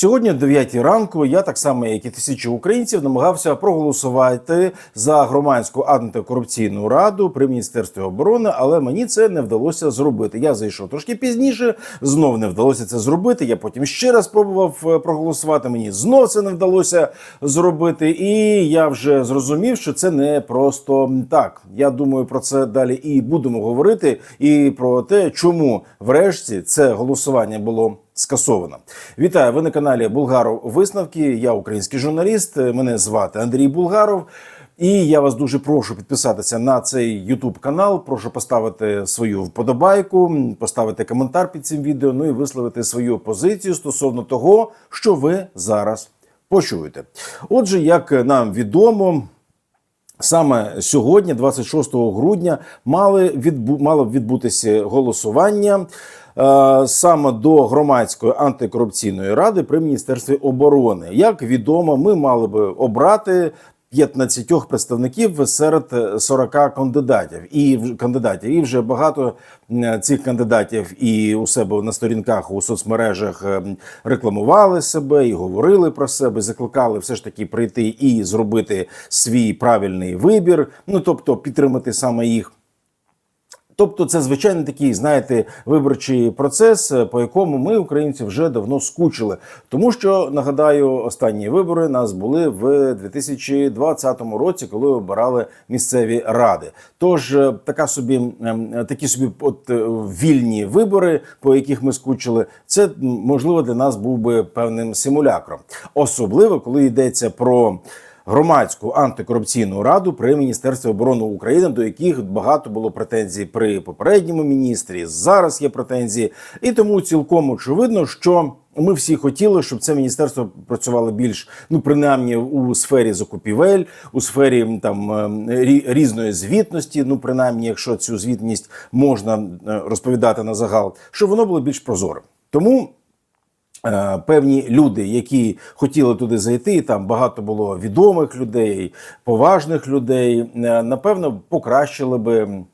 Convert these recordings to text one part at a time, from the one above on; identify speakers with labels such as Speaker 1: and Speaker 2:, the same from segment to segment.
Speaker 1: Сьогодні, о 9 ранку, я так само, як і тисячі українців, намагався проголосувати за громадську антикорупційну раду при міністерстві оборони, але мені це не вдалося зробити. Я зайшов трошки пізніше, знов не вдалося це зробити. Я потім ще раз пробував е, проголосувати. Мені знов це не вдалося зробити. І я вже зрозумів, що це не просто так. Я думаю про це далі і будемо говорити, і про те, чому врешті це голосування було скасовано. Вітаю! Ви на каналі Булгаров Висновки. Я український журналіст. Мене звати Андрій Булгаров. І я вас дуже прошу підписатися на цей YouTube канал. Прошу поставити свою вподобайку, поставити коментар під цим відео. Ну і висловити свою позицію стосовно того, що ви зараз почуєте. Отже, як нам відомо. Саме сьогодні, 26 грудня, мали відбу мало б відбутися голосування е, саме до громадської антикорупційної ради при міністерстві оборони. Як відомо, ми мали би обрати 15 представників серед 40 кандидатів і кандидатів. І вже багато цих кандидатів і у себе на сторінках у соцмережах ем, рекламували себе і говорили про себе, закликали все ж таки прийти і зробити свій правильний вибір. Ну тобто підтримати саме їх. Тобто, це звичайно такий, знаєте, виборчий процес, е, по якому ми, українці, вже давно скучили. Тому що нагадаю, останні вибори нас були в 2020 році, коли обирали місцеві ради. Тож е, така собі ем, такі собі от е, вільні вибори, по яких ми скучили, це можливо для нас був би певним симулякром, особливо коли йдеться про громадську антикорупційну раду при міністерстві оборони України, до яких багато було претензій при попередньому міністрі. Зараз є претензії, і тому цілком очевидно, що. Ми всі хотіли, щоб це міністерство працювало більш ну принаймні у сфері закупівель, у сфері там е, рі- різної звітності. Ну, принаймні, якщо цю звітність можна е, розповідати на загал, щоб воно було більш прозорим. Тому Певні люди, які хотіли туди зайти, там багато було відомих людей, поважних людей. е, Напевно, покращили би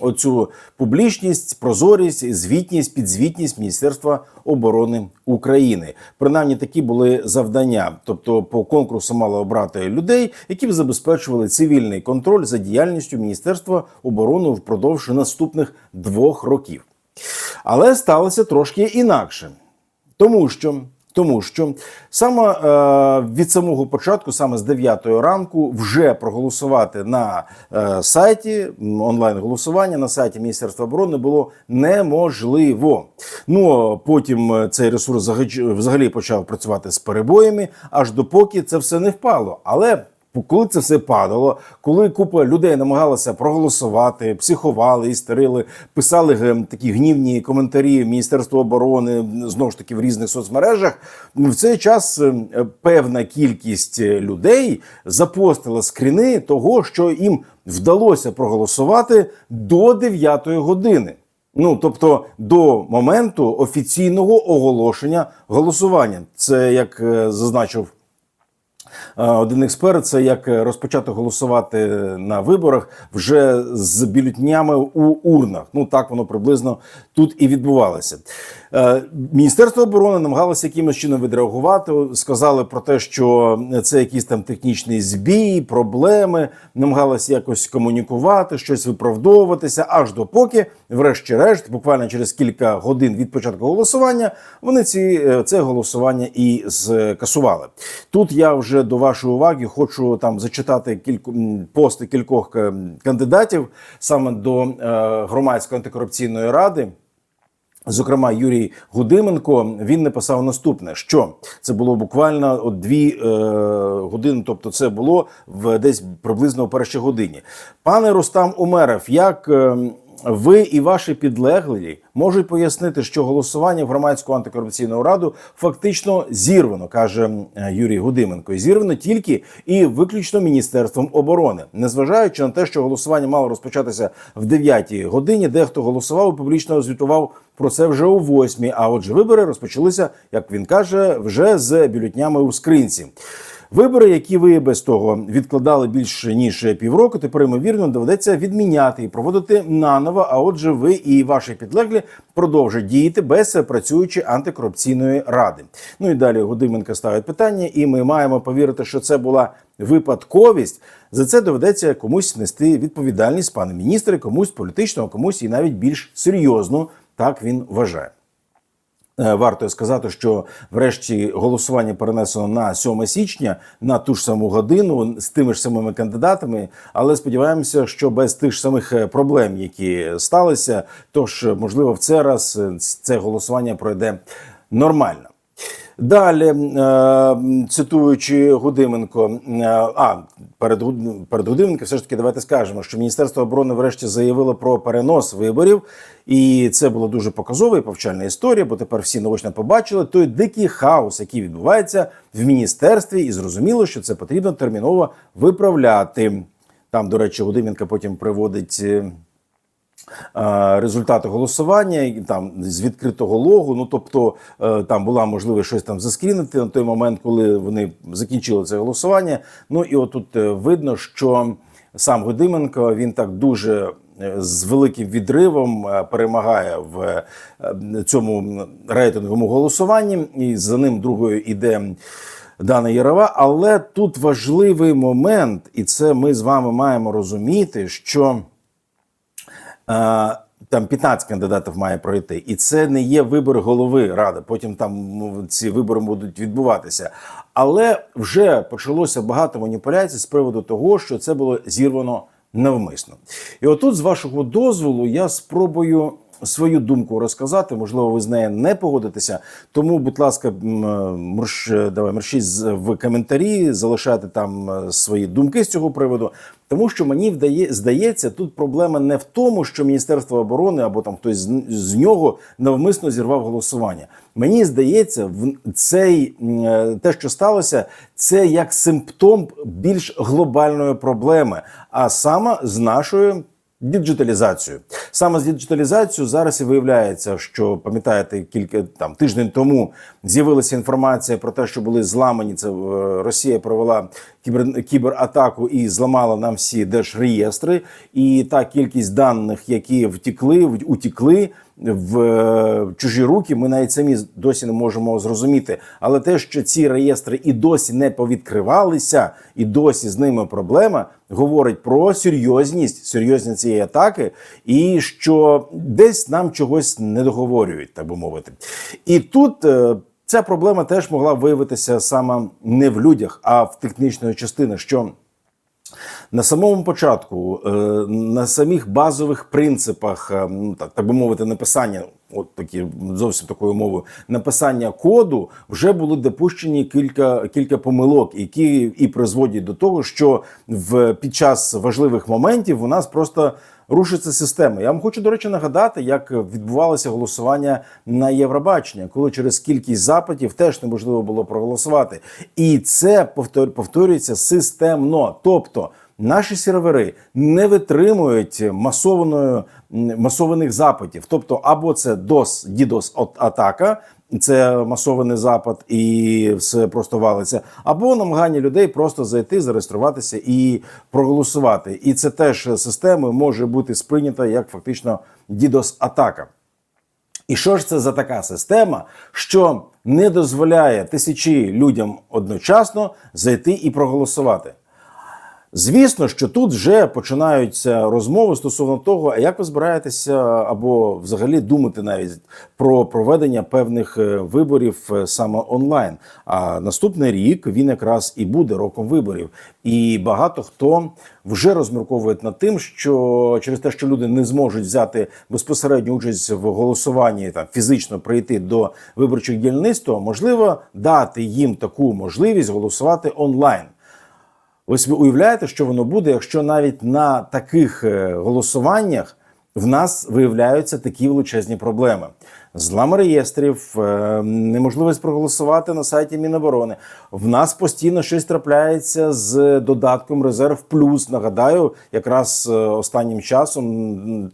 Speaker 1: оцю публічність, прозорість, звітність, підзвітність Міністерства оборони України. Принаймні такі були завдання. Тобто, по конкурсу мали обрати людей, які б забезпечували цивільний контроль за діяльністю Міністерства оборони впродовж наступних двох років. Але сталося трошки інакше. Тому що, тому що саме е, від самого початку, саме з 9 ранку, вже проголосувати на е, сайті онлайн голосування на сайті Міністерства оборони було неможливо. Ну потім е, цей ресурс взагалі почав працювати з перебоями, аж допоки це все не впало. Але коли це все падало, коли купа людей намагалася проголосувати, психували, істерили, писали такі гнівні коментарі Міністерству оборони знову ж таки в різних соцмережах, в цей час е, певна кількість людей запостила скріни того, що їм вдалося проголосувати до 9 години. Ну, тобто до моменту офіційного оголошення голосування. Це як е, зазначив один експерт це як розпочати голосувати на виборах вже з бюлетнями у урнах. Ну так воно приблизно тут і відбувалося. Е, Міністерство оборони намагалося якимось чином відреагувати. Сказали про те, що це якийсь там технічний збій, проблеми, намагалися якось комунікувати, щось виправдовуватися, аж допоки, врешті-решт, буквально через кілька годин від початку голосування, вони ці е, це голосування і скасували. Тут я вже до вашої уваги хочу там зачитати кільку пости кількох е, кандидатів саме до громадської антикорупційної ради. Зокрема, Юрій Гудименко він написав наступне: що це було буквально от дві е, години, тобто це було в десь приблизно о першій годині. Пане Рустам Умеров, як е, ви і ваші підлеглі можуть пояснити, що голосування в громадську антикорупційну раду фактично зірвано, каже Юрій Гудименко. Зірвано тільки і виключно міністерством оборони, незважаючи на те, що голосування мало розпочатися в 9 годині. Дехто голосував і публічно звітував про це вже о 8, А отже, вибори розпочалися, як він каже, вже з бюлетнями у скринці. Вибори, які ви без того відкладали більше ніж півроку, тепер ймовірно доведеться відміняти і проводити наново. А отже, ви і ваші підлеглі продовжать діяти без працюючої антикорупційної ради. Ну і далі Гудименко ставить питання, і ми маємо повірити, що це була випадковість. За це доведеться комусь нести відповідальність, пане міністре, комусь політичного, комусь і навіть більш серйозну. Так він вважає. Е, Варто сказати, що врешті голосування перенесено на 7 січня на ту ж саму годину з тими ж самими кандидатами. Але сподіваємося, що без тих ж самих е, проблем, які сталися, тож можливо в цей раз е, це голосування пройде нормально. Далі, е, цитуючи Гудименко, е, а перед перед Гудименко, все ж таки, давайте скажемо, що Міністерство оборони врешті заявило про перенос виборів, і це була дуже показова і повчальна історія, бо тепер всі наочно побачили той дикий хаос, який відбувається в міністерстві, і зрозуміло, що це потрібно терміново виправляти. Там, до речі, Гудименко потім приводить. Е, результати голосування там з відкритого логу. Ну тобто е, там була можливість щось там заскрінити на той момент, коли вони закінчили це голосування. Ну і отут е, видно, що сам Гудименко він так дуже. З великим відривом перемагає в цьому рейтинговому голосуванні, і за ним другою іде Дана Ярова. Але тут важливий момент, і це ми з вами маємо розуміти, що Там 15 кандидатів має пройти, і це не є вибори голови ради. Потім там ну, ці вибори будуть відбуватися. Але вже почалося багато маніпуляцій з приводу того, що це було зірвано навмисно. І отут, з вашого дозволу, я спробую свою думку розказати. Можливо, ви з нею не погодитеся. Тому, будь ласка, м, давай мершіть в коментарі, залишайте там е, свої думки з цього приводу. Тому що мені вдає, здається, тут проблема не в тому, що Міністерство оборони або там хтось з, з нього навмисно зірвав голосування. Мені здається, в цей е, те, що сталося, це як симптом більш глобальної проблеми, а саме з нашою. Діджиталізацію саме з діджиталізацією зараз і виявляється, що пам'ятаєте, кілька там тиждень тому з'явилася інформація про те, що були зламані. Це е, Росія провела кібер, кібератаку і зламала нам всі держреєстри. І та кількість даних, які втікли, утікли в е, чужі руки, ми навіть самі досі не можемо зрозуміти. Але те, що ці реєстри і досі не повідкривалися, і досі з ними проблема, говорить про серйозність, серйозність цієї атаки, і що десь нам чогось не договорюють, так би мовити. І тут. е, Ця проблема теж могла виявитися саме не в людях, а в технічної частини, що на самому початку, е, на самих базових принципах, е, так, так би мовити, написання, от такі зовсім такою мовою, написання коду вже були допущені кілька, кілька помилок, які і призводять до того, що в під час важливих моментів у нас просто рушиться система. Я вам хочу, до речі, нагадати, як відбувалося голосування на Євробачення, коли через кількість запитів теж неможливо було проголосувати. І це повтор- повторюється системно. Тобто наші сервери не витримують масованої масованих запитів. Тобто, або це DOS, DDoS атака. Це масований запит і все просто валиться, або намагання людей просто зайти, зареєструватися і проголосувати. І це теж системою може бути сприйнято як фактично DDoS атака. І що ж це за така система, що не дозволяє тисячі людям одночасно зайти і проголосувати? Звісно, що тут вже починаються розмови стосовно того, а як ви збираєтеся або взагалі думати навіть про проведення певних е, виборів е, саме онлайн. А наступний рік він якраз і буде роком виборів. І багато хто вже розмірковує над тим, що через те, що люди не зможуть взяти безпосередню участь в голосуванні, там фізично прийти до виборчих дільниць, то можливо дати їм таку можливість голосувати онлайн. Ось ви уявляєте, що воно буде, якщо навіть на таких е, голосуваннях в нас виявляються такі величезні проблеми: злам реєстрів, е, неможливість проголосувати на сайті Міноборони. В нас постійно щось трапляється з додатком Резерв Плюс. Нагадаю, якраз е, останнім часом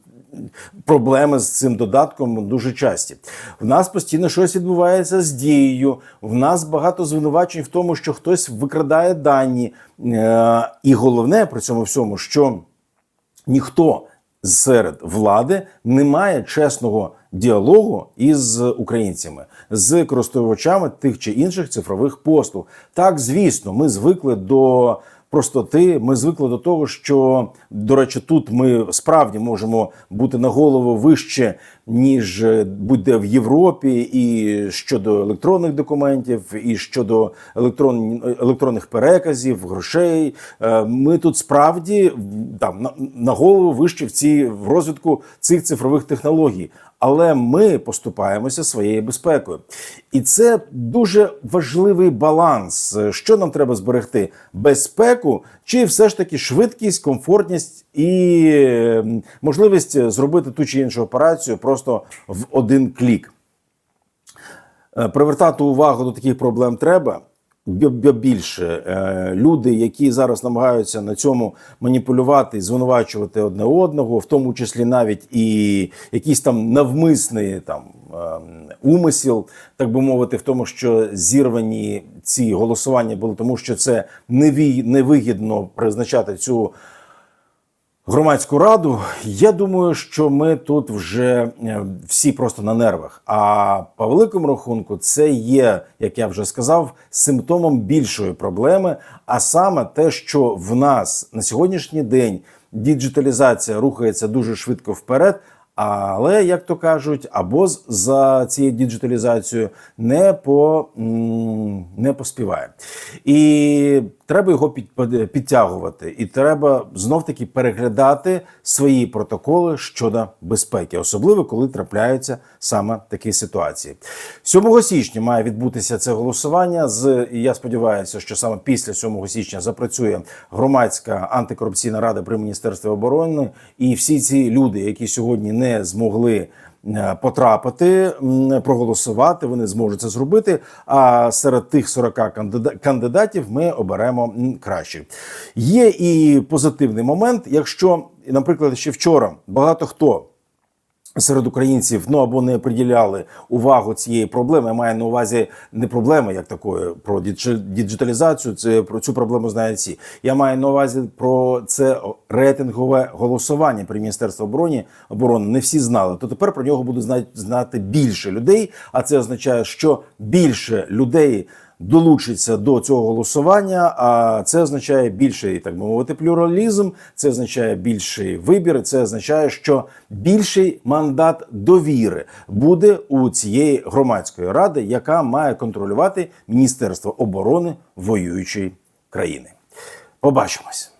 Speaker 1: проблеми з цим додатком дуже часті. В нас постійно щось відбувається з дією. В нас багато звинувачень в тому, що хтось викрадає дані. Е, І головне при цьому всьому, що ніхто серед влади не має чесного діалогу із українцями, з користувачами тих чи інших цифрових послуг. Так, звісно, ми звикли до простоти. Ми звикли до того, що до речі, тут ми справді можемо бути на голову вище ніж будь-де в Європі, і щодо електронних документів, і щодо електрон, електронних переказів, грошей. Е, Ми тут справді там на, голову вище в ці в розвитку цих цифрових технологій. Але ми поступаємося своєю безпекою, і це дуже важливий баланс. Що нам треба зберегти: безпеку, чи все ж таки швидкість, комфортність і ем, можливість зробити ту чи іншу операцію просто в один клік. Е, Привертати увагу до таких проблем треба. Бі- бі- Більше. Е, люди, які зараз намагаються на цьому маніпулювати і звинувачувати одне одного, в тому числі навіть і якийсь там навмисний там умисіл, так би мовити, в тому, що зірвані ці голосування були, тому що це невигідно призначати цю громадську раду. Я думаю, що ми тут вже е, всі просто на нервах. А по великому рахунку, це є, як я вже сказав, симптомом більшої проблеми. А саме те, що в нас на сьогоднішній день діджиталізація рухається дуже швидко вперед. Але як то кажуть, або за цією діджиталізацією не по не поспіває, і треба його під, підтягувати, і треба знов таки переглядати свої протоколи щодо безпеки, особливо коли трапляються саме такі ситуації. 7 січня має відбутися це голосування. З і я сподіваюся, що саме після 7 січня запрацює громадська антикорупційна рада при міністерстві оборони, і всі ці люди, які сьогодні не змогли. Е, Потрапити, проголосувати, вони зможуть це зробити. А серед тих 40 кандида- кандидатів ми оберемо кращих. Є і позитивний момент, якщо, наприклад, ще вчора багато хто серед українців ну або не приділяли увагу цієї проблеми. Я маю на увазі не проблеми як такої про діджи- діджиталізацію. Це про цю проблему знають всі. Я маю на увазі про це рейтингове голосування при міністерстві оборони оборони. Не всі знали. То тепер про нього будуть знати більше людей. А це означає, що більше людей. Долучиться до цього голосування, а це означає більший, так би мовити, плюралізм. Це означає більший вибір. Це означає, що більший мандат довіри буде у цієї громадської ради, яка має контролювати Міністерство оборони воюючої країни. Побачимось.